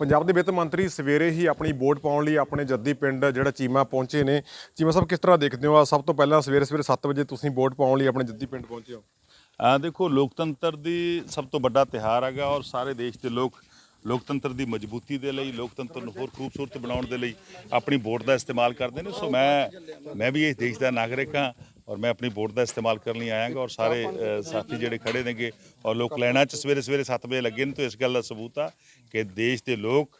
ਪੰਜਾਬ ਦੇ ਵਿੱਤ ਮੰਤਰੀ ਸਵੇਰੇ ਹੀ ਆਪਣੀ ਵੋਟ ਪਾਉਣ ਲਈ ਆਪਣੇ ਜੱਦੀ ਪਿੰਡ ਜਿਹੜਾ ਚੀਮਾ ਪਹੁੰਚੇ ਨੇ। ਚੀਮਾ ਸਾਹਿਬ, ਕਿਸ ਤਰ੍ਹਾਂ ਦੇਖਦੇ ਹੋ? ਆ ਸਭ ਤੋਂ ਪਹਿਲਾਂ ਸਵੇਰੇ ਸਵੇਰੇ 7 ਵਜੇ ਤੁਸੀਂ ਵੋਟ ਪਾਉਣ ਲਈ ਆਪਣੇ ਜੱਦੀ ਪਿੰਡ ਪਹੁੰਚੇ ਹੋ। ਆ ਦੇਖੋ, ਲੋਕਤੰਤਰ ਦੀ ਸਭ ਤੋਂ ਵੱਡਾ ਤਿਹਾਰ ਹੈਗਾ ਔਰ ਸਾਰੇ ਦੇਸ਼ ਦੇ ਲੋਕ ਲੋਕਤੰਤਰ ਦੀ ਮਜ਼ਬੂਤੀ ਦੇ ਲਈ, ਲੋਕਤੰਤਰ ਨੂੰ ਹੋਰ ਖੂਬਸੂਰਤ ਬਣਾਉਣ ਦੇ ਲਈ ਆਪਣੀ ਵੋਟ ਦਾ ਇਸਤੇਮਾਲ ਕਰਦੇ ਨੇ। ਸੋ ਮੈਂ ਮੈਂ ਵੀ ਇਸ ਦੇਸ਼ ਦਾ ਨਾਗਰਿਕ ਹਾਂ। ਔਰ ਮੈਂ ਆਪਣੀ ਵੋਟ ਦਾ ਇਸਤੇਮਾਲ ਕਰਨ ਲਈ ਆਇਆਗਾ ਔਰ ਸਾਰੇ ਸਾਥੀ ਜਿਹੜੇ ਖੜੇ ਨੇਗੇ ਔਰ ਲੋਕ ਲਾਈਨਾਂ 'ਚ ਸਵੇਰੇ ਸਵੇਰੇ 7 ਵਜੇ ਲੱਗੇ ਨੇ ਤਾਂ ਇਸ ਗੱਲ ਦਾ ਸਬੂਤ ਆ ਕਿ ਦੇਸ਼ ਦੇ ਲੋਕ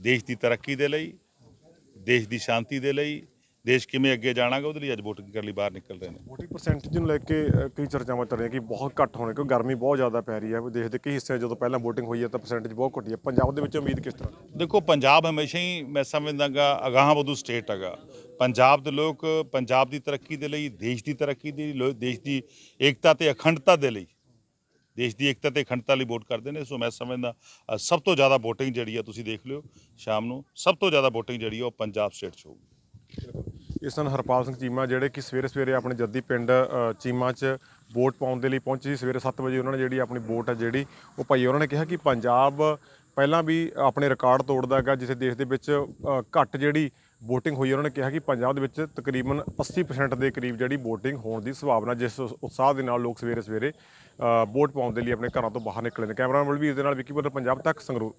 ਦੇਸ਼ ਦੀ ਤਰੱਕੀ ਦੇ ਲਈ ਦੇਸ਼ ਦੀ ਸ਼ਾਂਤੀ ਦੇ ਲਈ ਦੇਸ਼ ਕਿਵੇਂ ਅੱਗੇ ਜਾਣਾਗਾ ਉਹਦੇ ਲਈ ਅੱਜ ਵੋਟਿੰਗ ਕਰਨ ਲਈ ਬਾਹਰ ਨਿਕਲ ਰਹੇ ਨੇ। ਵੋਟਿੰਗ ਪਰਸੈਂਟੇਜ ਨੂੰ ਲੈ ਕੇ ਕਈ ਚਰਚਾਵਾਂ ਚੱਲ ਰਹੀਆਂ ਕਿ ਬਹੁਤ ਘੱਟ ਹੋਣੇ ਕਿਉਂਕਿ ਗਰਮੀ ਬਹੁਤ ਜ਼ਿਆਦਾ ਪੈ ਰਹੀ ਹੈ। ਦੇਸ਼ ਦੇ ਕਈ ਹਿੱਸਿਆਂ 'ਚ ਜਦੋਂ ਪਹਿਲਾਂ ਵੋਟਿੰਗ ਹੋਈ ਹੈ ਤਾਂ ਪਰਸੈਂਟੇਜ ਬਹੁਤ ਘਟੀ ਹੈ ਪੰਜਾਬ ਦੇ ਵਿੱਚ ਉਮੀਦ ਕਿਸ ਤਰ੍ਹਾਂ? ਦੇਖੋ ਪੰਜਾਬ ਹਮੇਸ਼ਾ ਹੀ ਮੈਂ ਸਮਝਦਾਗਾ ਅਗਾਹ ਵਧੂ ਸਟੇਟ ਹੈਗਾ। ਪੰਜਾਬ ਦੇ ਲੋਕ ਪੰਜਾਬ ਦੀ ਤਰੱਕੀ ਦੇ ਲਈ ਦੇਸ਼ ਦੀ ਤਰੱਕੀ ਦੇ ਲਈ ਲੋ- ਦੇਸ਼ ਦੀ ਏਕਤਾ ਤੇ ਅਖੰਡਤਾ ਦੇ ਲਈ ਦੇਸ਼ ਦੀ ਏਕਤਾ ਤੇ ਅਖੰਡਤਾ ਲਈ ਵੋਟ ਕਰਦੇ ਨੇ। ਸੋ ਮੈਂ ਸਮਝਦਾ ਅ, ਸਭ ਤੋਂ ਜ਼ਿਆਦਾ VOTING ਜਿਹੜੀ ਆ ਤੁਸੀਂ ਦੇਖ ਲਿਓ ਸ਼ਾਮ ਨੂੰ ਸਭ ਤੋਂ ਜ਼ਿਆਦਾ VOTING ਜਿਹੜੀ ਆ ਉਹ ਪੰਜਾਬ ਸਟੇਟ 'ਚ ਹੋਊਗੀ। ਇਸ ਨਾਲ ਹਰਪਾਲ ਸਿੰਘ ਚੀਮਾ ਜਿਹੜੇ ਕਿ ਸਵੇਰੇ ਸਵੇਰੇ ਆਪਣੇ ਜੱਦੀ ਪਿੰਡ ਚੀਮਾ 'ਚ ਵੋਟ ਪਾਉਣ ਦੇ ਲਈ ਪਹੁੰਚੇ ਸੀ। ਸਵੇਰੇ 7 ਵਜੇ ਉਹਨਾਂ ਨੇ ਜਿਹੜੀ ਆਪਣੀ ਵੋਟ ਹੈ ਜਿਹੜੀ ਉਹ ਪਾਈ। ਉਹਨਾਂ ਨੇ ਕਿਹਾ ਕਿ ਪੰਜਾਬ ਪਹਿਲਾਂ ਵੀ ਆਪਣੇ ਰਿਕਾਰਡ ਤੋੜਦਾ ਹੈਗਾ ਜਿਸੇ ਦੇਸ਼ ਦੇ ਵਿੱਚ ਘੱਟ ਜਿਹੜੀ VOTING ਹੋਈ ਹੈ, ਉਹਨਾਂ ਨੇ ਕਿਹਾ ਕਿ ਪੰਜਾਬ ਦੇ ਵਿੱਚ ਤਕਰੀਬਨ 80% ਦੇ ਕਰੀਬ ਜਿਹੜੀ VOTING ਹੋਣ ਦੀ ਸੰਭਾਵਨਾ ਜਿਸ ਉਤਸ਼ਾਹ ਦੇ ਨਾਲ ਲੋਕ ਸਵੇਰੇ ਸਵੇਰੇ ਵੋਟ ਪਾਉਣ ਦੇ ਲਈ ਆਪਣੇ ਘਰਾਂ ਤੋਂ ਬਾਹਰ ਨਿਕਲੇ ਨੇ। ਕੈਮਰਾਮੈਨ ਬਲਵੀਰ ਦੇ ਨਾਲ ਵਿੱਕੀ ਬਦਰ ਪੰਜਾਬ ਤੱਕ ਸੰਗਰੂਰ।